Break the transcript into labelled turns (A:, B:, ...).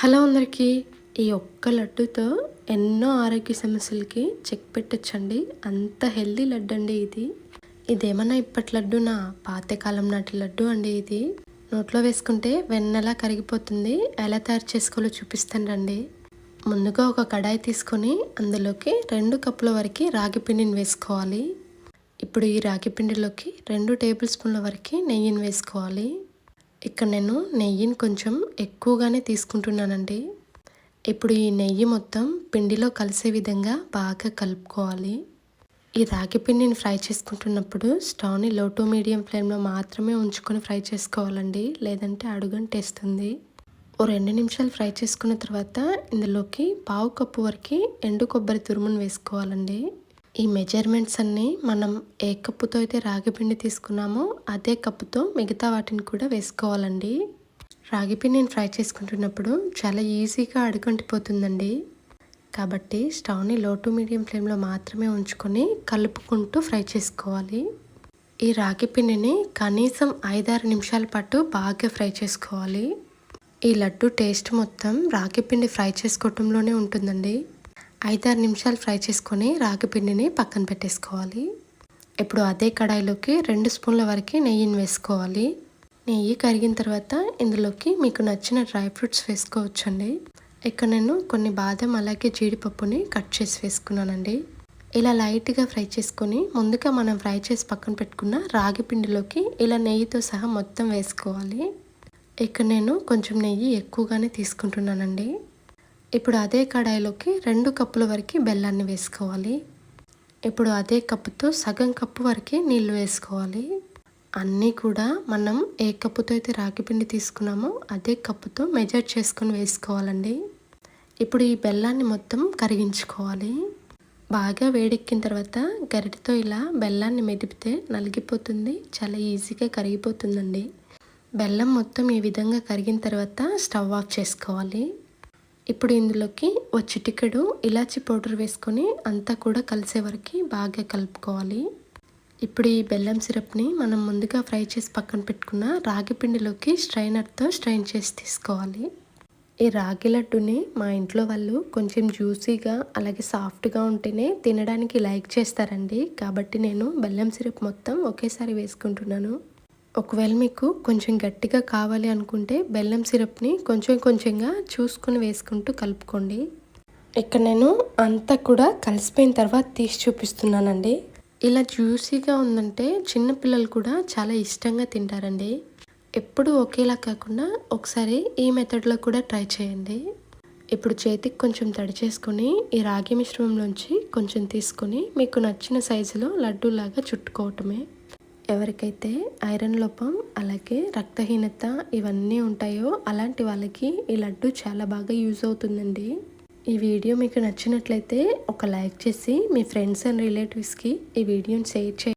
A: Hello అందరికీ ఈ ఒక్క లడ్డుతో ఎన్నో ఆరోగ్య సమస్యలకి చెక్ పెట్టచ్చండి. అంత హెల్దీ లడ్డు అండి ఇది. ఇదేమన్నా ఇప్పటి లడ్డునా? పాతకాలం నాటి లడ్డు అండి ఇది. నోట్లో వేసుకుంటే వెన్నెలా కరిగిపోతుంది. ఎలా తయారు చేసుకోవాలో చూపిస్తాను రండి. ముందుగా ఒక కడాయి తీసుకొని అందులోకి రెండు కప్పుల వరకు రాగి పిండిని వేసుకోవాలి. ఇప్పుడు ఈ రాగి పిండిలోకి రెండు టేబుల్ స్పూన్ల వరకు నెయ్యిని వేసుకోవాలి. ఇక్కడ నేను నెయ్యిని కొంచెం ఎక్కువగానే తీసుకుంటున్నానండి. ఇప్పుడు ఈ నెయ్యి మొత్తం పిండిలో కలిసే విధంగా బాగా కలుపుకోవాలి. ఈ రాగి పిండిని ఫ్రై చేసుకుంటున్నప్పుడు స్టవ్ని లో టు మీడియం ఫ్లేమ్లో మాత్రమే ఉంచుకొని ఫ్రై చేసుకోవాలండి. లేదంటే అడుగంటేస్తుంది ఓ రెండు నిమిషాలు ఫ్రై చేసుకున్న తర్వాత ఇందులోకి పావు కప్పు వరకు ఎండు కొబ్బరి తురుమును వేసుకోవాలండి. ఈ మెజర్మెంట్స్ అన్నీ మనం ఏ కప్పుతో అయితే రాగిపిండి తీసుకున్నామో అదే కప్పుతో మిగతా వాటిని కూడా వేసుకోవాలండి. రాగి పిండిని ఫ్రై చేసుకుంటున్నప్పుడు చాలా ఈజీగా అడుగంటిపోతుందండి. కాబట్టి స్టవ్ని లో టు మీడియం ఫ్లేమ్లో మాత్రమే ఉంచుకొని కలుపుకుంటూ ఫ్రై చేసుకోవాలి. ఈ రాగి పిండిని కనీసం ఐదారు నిమిషాల పాటు బాగా ఫ్రై చేసుకోవాలి. ఈ లడ్డు టేస్ట్ మొత్తం రాగి పిండి ఫ్రై చేసుకోవటంలోనే ఉంటుందండి. ఐదారు నిమిషాలు ఫ్రై చేసుకొని రాగి పిండిని పక్కన పెట్టేసుకోవాలి. ఇప్పుడు అదే కడాయిలోకి రెండు స్పూన్ల వరకు నెయ్యిని వేసుకోవాలి. నెయ్యి కరిగిన తర్వాత ఇందులోకి మీకు నచ్చిన డ్రై ఫ్రూట్స్ వేసుకోవచ్చండి. ఇక్కడ నేను కొన్ని బాదం అలాగే జీడిపప్పుని కట్ చేసి వేసుకున్నానండి. ఇలా లైట్గా ఫ్రై చేసుకొని ముందుగా మనం ఫ్రై చేసి పక్కన పెట్టుకున్న రాగి పిండిలోకి ఇలా నెయ్యితో సహా మొత్తం వేసుకోవాలి. ఇక్కడ నేను కొంచెం నెయ్యి ఎక్కువగానే తీసుకుంటున్నానండి. ఇప్పుడు అదే కడాయిలోకి రెండు కప్పుల వరకు బెల్లాన్ని వేసుకోవాలి. ఇప్పుడు అదే కప్పుతో సగం కప్పు వరకు నీళ్ళు వేసుకోవాలి. అన్నీ కూడా మనం ఏ కప్పుతో అయితే రాగి పిండి తీసుకున్నామో అదే కప్పుతో మెజర్ చేసుకొని వేసుకోవాలండి. ఇప్పుడు ఈ బెల్లాన్ని మొత్తం కరిగించుకోవాలి. బాగా వేడెక్కిన తర్వాత గరిటతో ఇలా బెల్లాన్ని మెదిపితే నలిగిపోతుంది. చాలా ఈజీగా కరిగిపోతుందండి. బెల్లం మొత్తం ఈ విధంగా కరిగిన తర్వాత స్టవ్ ఆఫ్ చేసుకోవాలి. ఇప్పుడు ఇందులోకి ఓ చిటికెడు ఇలాచి పౌడర్ వేసుకొని అంతా కూడా కలిసే వరకు బాగా కలుపుకోవాలి. ఇప్పుడు ఈ బెల్లం సిరప్ని మనం ముందుగా ఫ్రై చేసి పక్కన పెట్టుకున్న రాగి పిండిలోకి స్ట్రైనర్తో స్ట్రైన్ చేసి తీసుకోవాలి. ఈ రాగి లడ్డుని మా ఇంట్లో వాళ్ళు కొంచెం జ్యూసీగా అలాగే సాఫ్ట్గా ఉంటేనే తినడానికి లైక్ చేస్తారండి. కాబట్టి నేను బెల్లం సిరప్ మొత్తం ఒకేసారి వేసుకుంటున్నాను. ఒకవేళ మీకు కొంచెం గట్టిగా కావాలి అనుకుంటే బెల్లం సిరప్ని కొంచెం కొంచెంగా చూసుకొని వేసుకుంటూ కలుపుకోండి. ఇక్కడ నేను అంతా కూడా కలిసిపోయిన తర్వాత తీసి చూపిస్తున్నానండి. ఇలా జ్యూసీగా ఉందంటే చిన్నపిల్లలు కూడా చాలా ఇష్టంగా తింటారండి. ఎప్పుడు ఒకేలా కాకుండా ఒకసారి ఈ మెథడ్లో కూడా ట్రై చేయండి. ఇప్పుడు చేతికి కొంచెం తడి చేసుకొని ఈ రాగి మిశ్రమంలోంచి కొంచెం తీసుకొని మీకు నచ్చిన సైజులో లడ్డూలాగా చుట్టుకోవటమే. ఎవరికైతే ఐరన్ లోపం అలాగే రక్తహీనత ఇవన్నీ ఉంటాయో అలాంటి వాళ్ళకి ఈ లడ్డు చాలా బాగా యూజ్ అవుతుందండి. ఈ వీడియో మీకు నచ్చినట్లయితే ఒక లైక్ చేసి మీ ఫ్రెండ్స్ అండ్ రిలేటివ్స్కి ఈ వీడియోని షేర్ చేయండి.